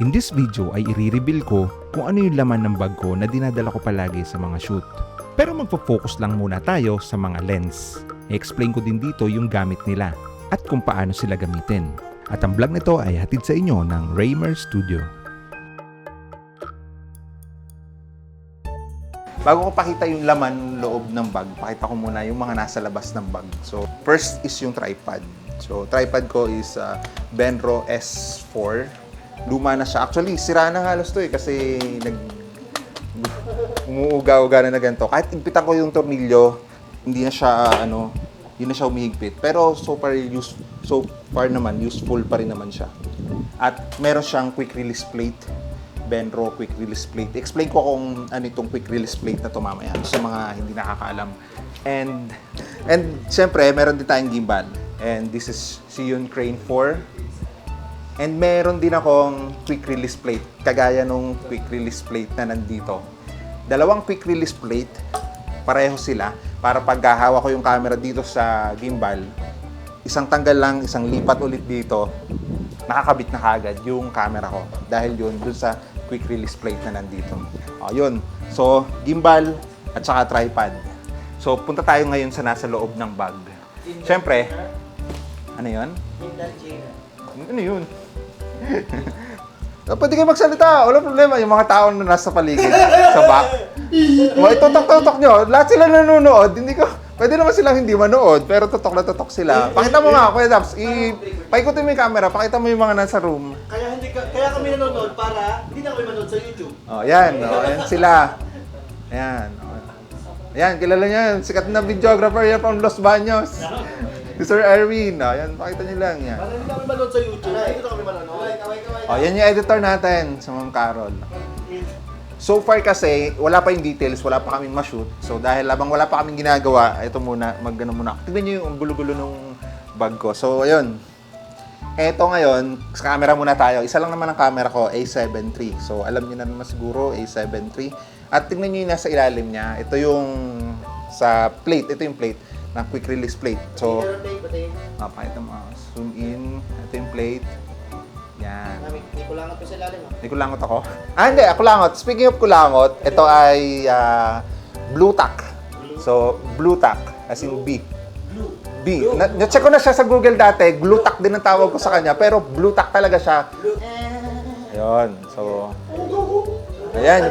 In this video ay i-reveal ko kung ano yung laman ng bag ko na dinadala ko palagi sa mga shoot. Pero magpo-focus lang muna tayo sa mga lens. I-explain ko din dito yung gamit nila at kung paano sila gamitin. At ang vlog nito ay hatid sa inyo ng Raymer Studio. Bago ko pakita yung laman loob ng bag, pakita ko muna yung mga nasa labas ng bag. So, first is yung tripod. So, tripod ko is uh, Benro S4. Luma na siya. Actually, sira na halos to eh kasi nag umuuga-uga na na ganito. Kahit igpitan ko yung tornilyo, hindi na siya ano, hindi na siya umihigpit. Pero so far use, so far naman useful pa rin naman siya. At meron siyang quick release plate. Benro quick release plate. Explain ko kung ano itong quick release plate na to mamaya sa mga hindi nakakaalam. And and syempre, meron din tayong gimbal. And this is Siyun Crane 4. And meron din akong quick release plate, kagaya nung quick release plate na nandito. Dalawang quick release plate, pareho sila, para pag hawak ko yung camera dito sa gimbal, isang tanggal lang, isang lipat ulit dito, nakakabit na kagad yung camera ko. Dahil yun, dun sa quick release plate na nandito. O, yun. So, gimbal at saka tripod. So, punta tayo ngayon sa nasa loob ng bag. Siyempre, ano yun? Ano yun? Ah, Pwede kayo magsalita. Wala problema. Yung mga tao na nasa paligid, sa back. Mga itutok-tutok nyo. Lahat sila nanonood. Hindi ko... Pwede naman silang hindi manood, pero tutok na tutok sila. Pakita mo nga, Kuya Daps. I, paikutin mo yung camera. Pakita mo yung mga nasa room. Kaya hindi ka, kaya kami nanonood para hindi na kami manood sa YouTube. Oh, yan. Oh, yan sila. Ayan. Oh. Ayan, kilala niyo yan. Sikat na videographer yan from Los Baños. Si Sir Erwin. Oh, yan, pakita niyo lang yan. Para hindi na kami manood sa YouTube. Hindi kami manonood. Oh, yan yung editor natin, sa Ma'am Carol. So far kasi, wala pa yung details, wala pa kaming ma-shoot. So dahil labang wala pa kaming ginagawa, ito muna, mag-ano muna. Tignan nyo yung gulo-gulo nung bag ko. So ayun. Eto ngayon, sa camera muna tayo. Isa lang naman ang camera ko, A7 III. So alam niyo na naman siguro, A7 III. At tignan nyo yung nasa ilalim niya. Ito yung sa plate. Ito yung plate ng quick release plate. So, ah, pakita mo. Zoom in. Ito yung plate. Yan. Hindi ko lang ito sa ilalim ah. May kulangot ako? Ah, hindi. Ako kulangot. Speaking of kulangot, ito ay ah, blue tack. So, blue tack. As in B. B. Na- Na-check ko na siya sa Google dati. Blue tack din ang tawag ko sa kanya. Pero blue tack talaga siya. Ayun. So, ayan.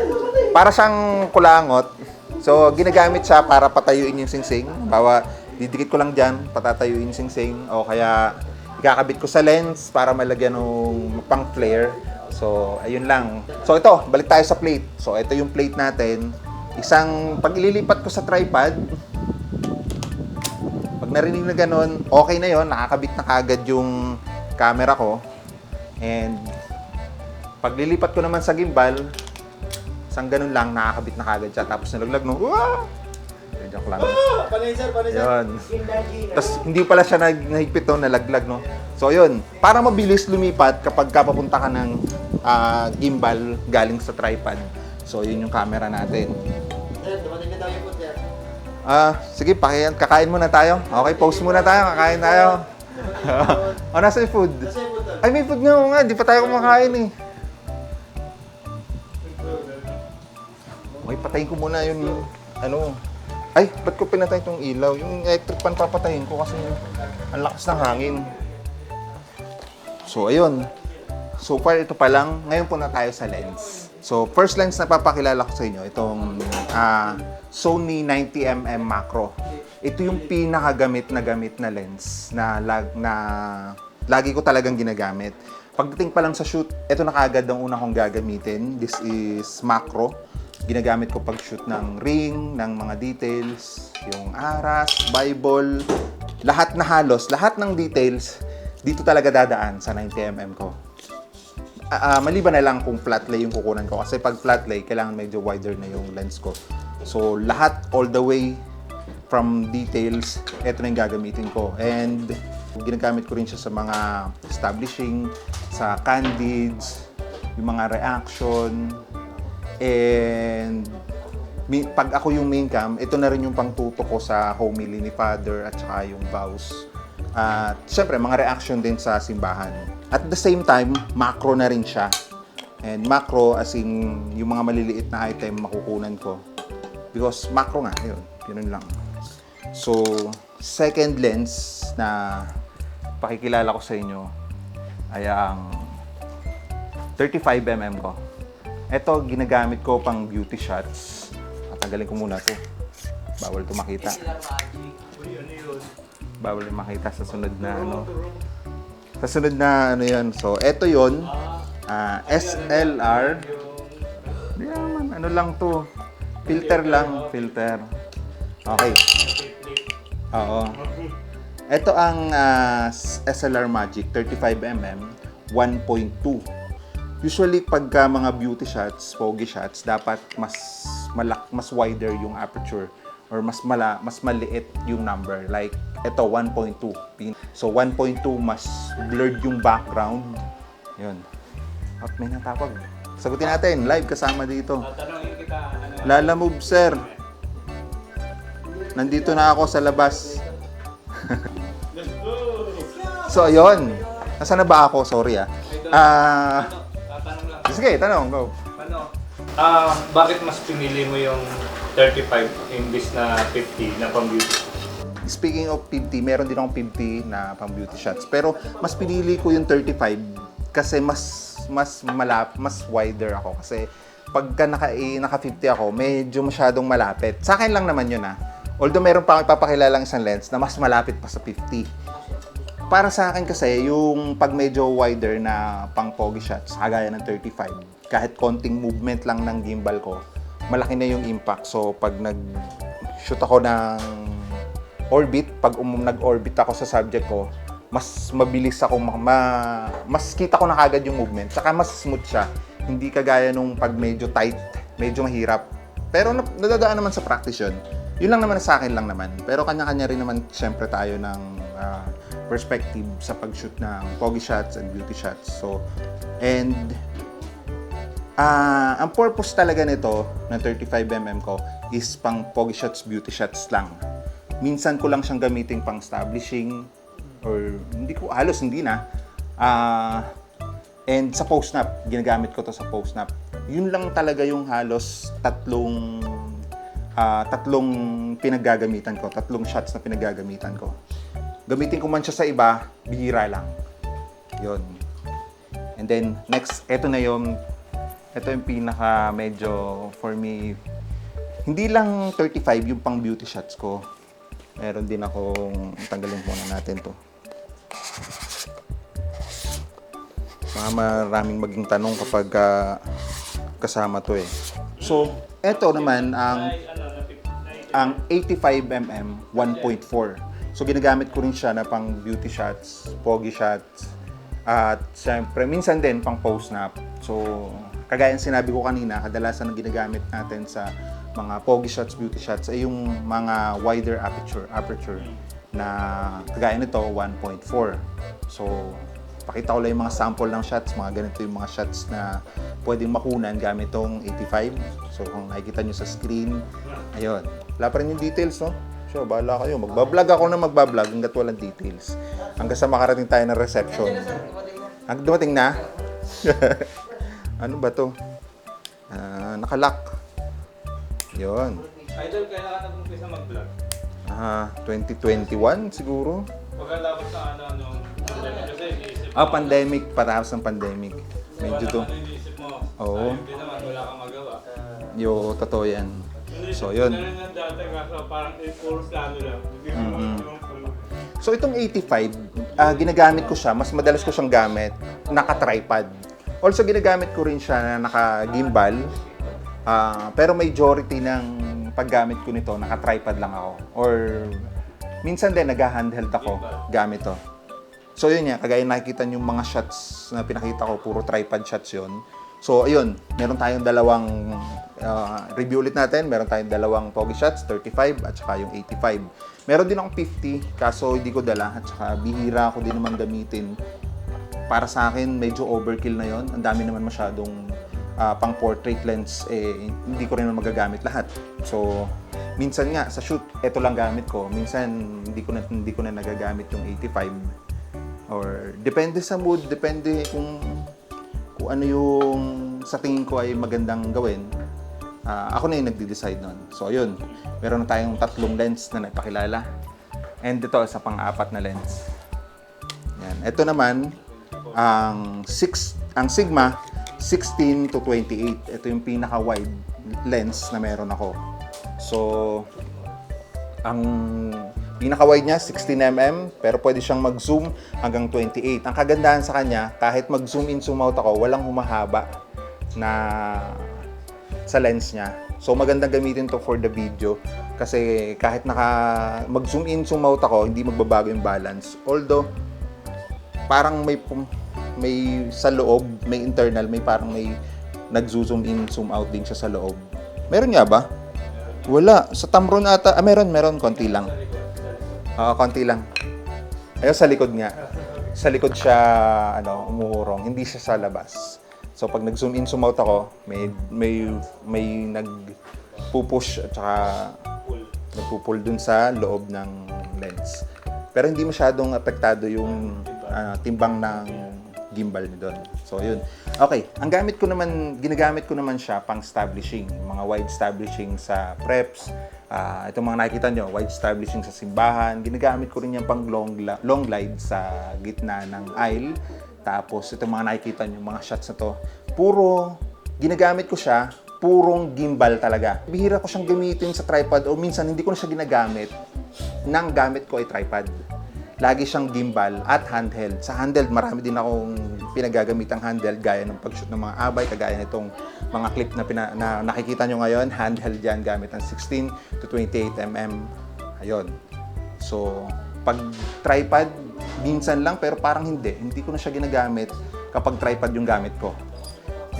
Para siyang kulangot. So, ginagamit siya para patayuin yung singsing. Bawa, didikit ko lang dyan, patatayuin yung singsing. O kaya, ikakabit ko sa lens para malagyan ng pang flare. So, ayun lang. So, ito, balik tayo sa plate. So, ito yung plate natin. Isang, pag ililipat ko sa tripod, pag narinig na ganun, okay na yon nakakabit na kagad yung camera ko. And, pag lilipat ko naman sa gimbal, isang ganun lang, nakakabit na kagad siya. Tapos nalaglag no, Wah! Joke lang. Panay sir, panay sir. Yun. Tapos hindi pala siya nag nahigpit no, nalaglag no. So yun, para mabilis lumipat kapag ka papunta ka ng ah, gimbal galing sa tripod. So yun yung camera natin. Sir, dumating na tayo po sir. Ah, sige, pakiyan, kakain muna tayo. Okay, pause muna tayo, kakain tayo. oh, nasa yung food? Kasi po sir. Ay, may food nga, nga, di pa tayo kumakain eh. Okay, patayin ko muna yung, ano, ay, ba't ko pinatay itong ilaw? Yung electric pan papatayin ko kasi ang lakas ng hangin. So, ayun. So far, ito pa lang. Ngayon po na tayo sa lens. So, first lens na papakilala ko sa inyo, itong ah, Sony 90mm macro. Ito yung pinakagamit na gamit na lens na, lag, na lagi ko talagang ginagamit. Pagdating pa lang sa shoot, ito na kagad ang una kong gagamitin. This is macro. Ginagamit ko pag-shoot ng ring, ng mga details, yung aras, Bible, lahat na halos, lahat ng details, dito talaga dadaan sa 90mm ko. Ah, ah, maliban na lang kung flat lay yung kukunan ko. Kasi pag flat lay, kailangan medyo wider na yung lens ko. So, lahat all the way from details, eto na yung gagamitin ko. And ginagamit ko rin siya sa mga establishing, sa candids, yung mga reaction, and pag ako yung main cam, ito na rin yung pangtuto ko sa homily ni Father at saka yung vows. At syempre, mga reaction din sa simbahan. At the same time, macro na rin siya. And macro, as in, yung mga maliliit na item makukunan ko. Because macro nga, yun. Yun lang. So, second lens na pakikilala ko sa inyo ay ang 35mm ko. Ito, ginagamit ko pang beauty shots. Tatanggalin ko muna to. Bawal to makita. Bawal yung makita sa sunod na ano. Sa sunod na ano yun. So, ito yun. ah, SLR. Di naman, ano lang to. Filter lang, filter. Okay. Oo. Ito ang ah, SLR Magic 35mm 1.2. Usually pagka mga beauty shots, pogi shots, dapat mas malak mas wider yung aperture or mas mala mas maliit yung number. Like ito 1.2. Pin- So 1.2 mas blurred yung background. 'Yun. At may natawag. Sagutin natin live kasama dito. Lala Move, sir. Nandito na ako sa labas. so, ayun. Nasaan na ba ako? Sorry ah. Ah, tatanong lang. sige, tanong, go. Ano? Ah, bakit mas pinili mo yung 35 imbis na 50 na pang beauty? Speaking of 50, meron din akong 50 na pang beauty shots. Pero mas pinili ko yung 35 kasi mas mas malap, mas wider ako kasi pagka naka eh, naka 50 ako, medyo masyadong malapit. Sa akin lang naman yun ah. Although meron pa akong ipapakilalang isang lens na mas malapit pa sa 50. Para sa akin kasi, yung pag medyo wider na pang pogi shots, kagaya ng 35, kahit konting movement lang ng gimbal ko, malaki na yung impact. So, pag nag-shoot ako ng orbit, pag um, nag-orbit ako sa subject ko, mas mabilis ako, ma- ma- mas kita ko na kagad yung movement. Saka mas smooth siya. Hindi kagaya nung pag medyo tight, medyo mahirap. Pero na- nadadaan naman sa practice yun. Yun lang naman sa akin lang naman. Pero kanya-kanya rin naman syempre tayo ng ah, perspective sa pag-shoot ng pogi shots and beauty shots. So, and Ah, ang purpose talaga nito ng 35mm ko is pang pogi shots, beauty shots lang. Minsan ko lang siyang gamitin pang establishing or hindi ko halos hindi na. Ah, and sa post snap, ginagamit ko to sa post snap. Yun lang talaga yung halos tatlong ah, tatlong pinaggagamitan ko, tatlong shots na pinaggagamitan ko. Gamitin ko man siya sa iba, bihira lang. Yun. And then, next, eto na yung, ito yung pinaka medyo, for me, hindi lang 35 yung pang beauty shots ko. Meron din akong, tanggalin muna natin to. Mga maraming maging tanong kapag ah, kasama to eh. So, eto naman ang Ay, na 50 ang 85mm 1.4. So ginagamit ko rin siya na pang beauty shots, pogi shots, at syempre minsan din pang post snap. So kagaya ng sinabi ko kanina, kadalasan ang ginagamit natin sa mga pogi shots, beauty shots ay yung mga wider aperture, aperture na kagaya nito 1.4. So pakita ko lang yung mga sample ng shots, mga ganito yung mga shots na pwedeng makunan gamit tong 85. So kung nakikita nyo sa screen, ayun. Wala pa rin yung details, no? So, bahala kayo. Magbablog ako na magbablog hanggat walang details. Hanggang sa makarating tayo ng reception. Hanggang dumating na? ano ba to? Ah, nakalock. Yun. Idol, kailan ka nag-umpisa mag-vlog? Ah, 2021 siguro. Pagkatapos sa ano, ano, pandemic kasi iniisip Ah, pandemic. Patapos ng pandemic. Medyo to. Ano iniisip mo? Oo. Ayun din naman, wala kang magawa. Yo, totoo yan. So, yun. parang puro plano lang. Mhm. ano. So itong 85, ah, ginagamit ko siya, mas madalas ko siyang gamit, naka-tripod. Also ginagamit ko rin siya na naka-gimbal, ah, pero majority ng paggamit ko nito, naka-tripod lang ako. Or minsan din nag-handheld ako gamit to. So yun nga, kagaya nakikita yung mga shots na pinakita ko, puro tripod shots yun. So ayun, meron tayong dalawang ah, review ulit natin. Meron tayong dalawang pogi shots, 35 at saka yung 85. Meron din akong 50, kaso hindi ko dala at saka bihira ako din naman gamitin. Para sa akin, medyo overkill na yon. Ang dami naman masyadong ah, pang portrait lens, eh, hindi ko rin naman magagamit lahat. So, minsan nga sa shoot, ito lang gamit ko. Minsan hindi ko na hindi ko na nagagamit yung 85 or depende sa mood, depende kung ano yung sa tingin ko ay magandang gawin, ah, ako na yung nagde-decide nun. So, yun. Meron na tayong tatlong lens na napakilala. And ito, sa pang-apat na lens. Yan. Ito naman, ang, six, ang Sigma 16 to 28. Ito yung pinaka-wide lens na meron ako. So, ang pinaka-wide niya, 16mm, pero pwede siyang mag-zoom hanggang 28. Ang kagandahan sa kanya, kahit mag-zoom in, zoom out ako, walang humahaba na sa lens niya. So magandang gamitin to for the video kasi kahit naka mag-zoom in, zoom out ako, hindi magbabago yung balance. Although parang may may sa loob, may internal, may parang may nag-zoom in, zoom out din siya sa loob. Meron nga ba? Wala. Sa Tamron ata, ah, meron, meron, konti lang. Oo, konti lang. Ayun, sa likod nga. Sa likod siya, ano, umuurong. Hindi siya sa labas. So, pag nag-zoom in, zoom out ako, may, may, may nag-pupush at saka nagpupul dun sa loob ng lens. Pero hindi masyadong apektado yung ah, timbang ng gimbal ni doon. So, yun. Okay, ang gamit ko naman, ginagamit ko naman siya pang establishing, mga wide establishing sa preps, ah itong mga nakikita nyo, wide establishing sa simbahan, ginagamit ko rin yan pang long, long glide sa gitna ng aisle. Tapos, itong mga nakikita nyo, mga shots na to, puro, ginagamit ko siya, purong gimbal talaga. Bihira ko siyang gamitin sa tripod o minsan hindi ko na siya ginagamit nang gamit ko ay tripod lagi siyang gimbal at handheld. Sa handheld, marami din akong pinagagamitang handheld gaya ng pag-shoot ng mga abay, kagaya nitong mga clip na, pina, na nakikita nyo ngayon, handheld yan gamit ng 16 to 28 mm. Ayun. So, pag tripod, minsan lang pero parang hindi. Hindi ko na siya ginagamit kapag tripod yung gamit ko.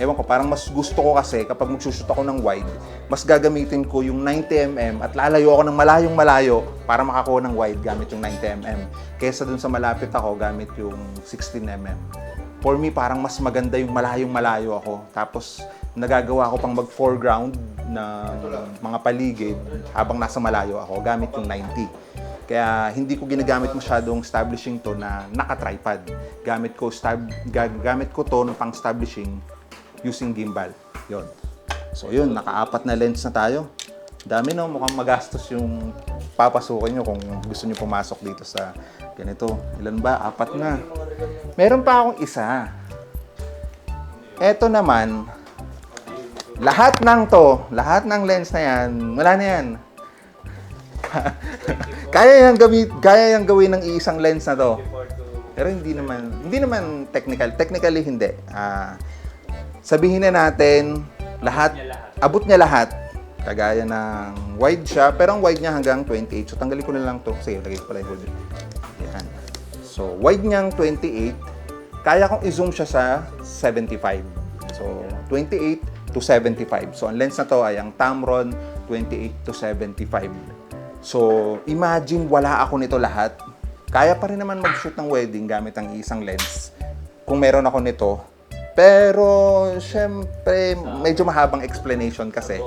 Ewan ko, parang mas gusto ko kasi kapag magsushoot ako ng wide, mas gagamitin ko yung 90mm at lalayo ako ng malayong malayo para makakuha ng wide gamit yung 90mm. Kesa dun sa malapit ako, gamit yung 16mm. For me, parang mas maganda yung malayong malayo ako. Tapos, nagagawa ko pang mag-foreground ng mga paligid habang nasa malayo ako, gamit yung 90. Kaya hindi ko ginagamit masyadong establishing to na naka-tripod. Gamit ko stab ga- gamit ko to ng pang establishing using gimbal. 'Yon. So 'yun, nakaapat na lens na tayo. Dami no, mukhang magastos yung papasukin nyo kung gusto nyo pumasok dito sa ganito. Ilan ba? Apat na. Meron pa akong isa. Eto naman, lahat ng to, lahat ng lens na yan, wala na yan. kaya yang gamit, kaya yang gawin ng isang lens na to. Pero hindi naman, hindi naman technical. Technically hindi. Ah, sabihin na natin, lahat, abot niya lahat. Kagaya ng wide siya, pero ang wide niya hanggang 28. So tanggalin ko na lang to. Sige, lagay ko pala yung hood. Yan. So wide niyang 28. Kaya kong i-zoom siya sa 75. So 28 to 75. So ang lens na to ay ang Tamron 28 to 75. So imagine wala ako nito lahat. Kaya pa rin naman mag-shoot ng wedding gamit ang isang lens. Kung meron ako nito, pero, syempre, medyo mahabang explanation kasi.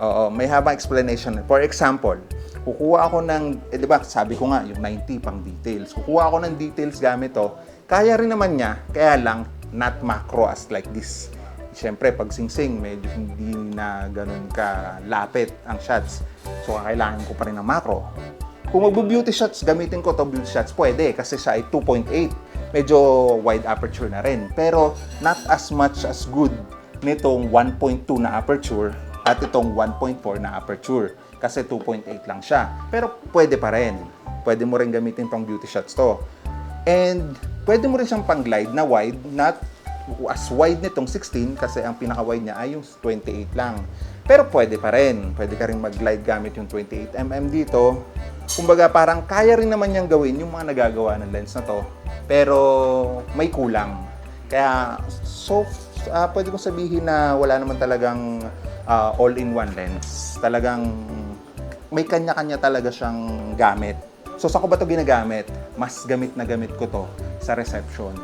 Oo, may habang explanation. For example, kukuha ako ng, eh, di ba, sabi ko nga, yung 90 pang details. Kukuha ako ng details gamit to. Kaya rin naman niya, kaya lang, not macro as like this. Siyempre, pag sing-sing, medyo hindi na ganun ka lapit ang shots. So, kailangan ko pa rin ng macro. Kung magbo-beauty shots, gamitin ko to beauty shots, pwede kasi siya ay 2.8. Medyo wide aperture na rin. Pero not as much as good nitong 1.2 na aperture at itong 1.4 na aperture. Kasi 2.8 lang siya. Pero pwede pa rin. Pwede mo rin gamitin pang beauty shots to. And pwede mo rin siyang pang-glide na wide, not as wide nitong 16 kasi ang pinaka-wide niya ay yung 28 lang. Pero pwede pa rin. Pwede ka rin mag-glide gamit yung 28mm dito. Kumbaga parang kaya rin naman niyang gawin yung mga nagagawa ng lens na to. Pero may kulang. Kaya so ah, pwede kong sabihin na wala naman talagang ah, all-in-one lens. Talagang may kanya-kanya talaga siyang gamit. So sa ko ba ito ginagamit? Mas gamit na gamit ko to sa reception.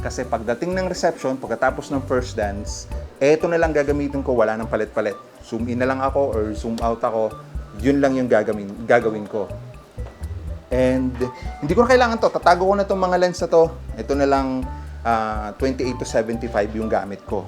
Kasi pagdating ng reception, pagkatapos ng first dance, eto na lang gagamitin ko, wala nang palit-palit. Zoom in na lang ako or zoom out ako, yun lang yung gagawin, gagawin ko. And hindi ko na kailangan to. Tatago ko na itong mga lens na to. Ito na lang ah, 28 to 75 yung gamit ko.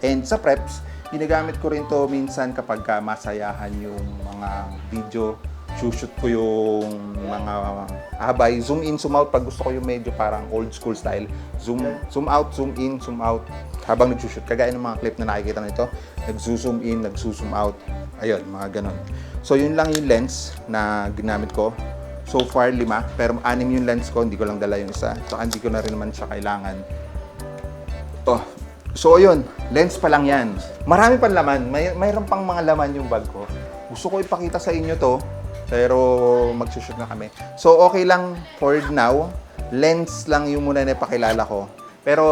And sa preps, ginagamit ko rin to minsan kapag ka masayahan yung mga video. Shoot ko yung mga abay. Zoom in, zoom out. Pag gusto ko yung medyo parang old school style. Zoom, zoom out, zoom in, zoom out. Habang nagsushoot. Kagaya ng mga clip na nakikita nito. Nagzo-zoom in, nagzo-zoom out. Ayun, mga ganon. So, yun lang yung lens na ginamit ko. So far, lima. Pero anim yung lens ko. Hindi ko lang dala yung isa. So, hindi ko na rin naman siya kailangan. To. So, ayun. Lens pa lang yan. Marami pang laman. May, mayroon pang mga laman yung bag ko. Gusto ko ipakita sa inyo to. Pero magsushoot na kami. So, okay lang for now. Lens lang yung muna na ipakilala ko. Pero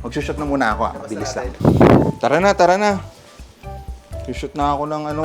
magsushoot na muna ako. Ah. Bilis lang. Tara na, tara na. Sushoot na ako ng ano,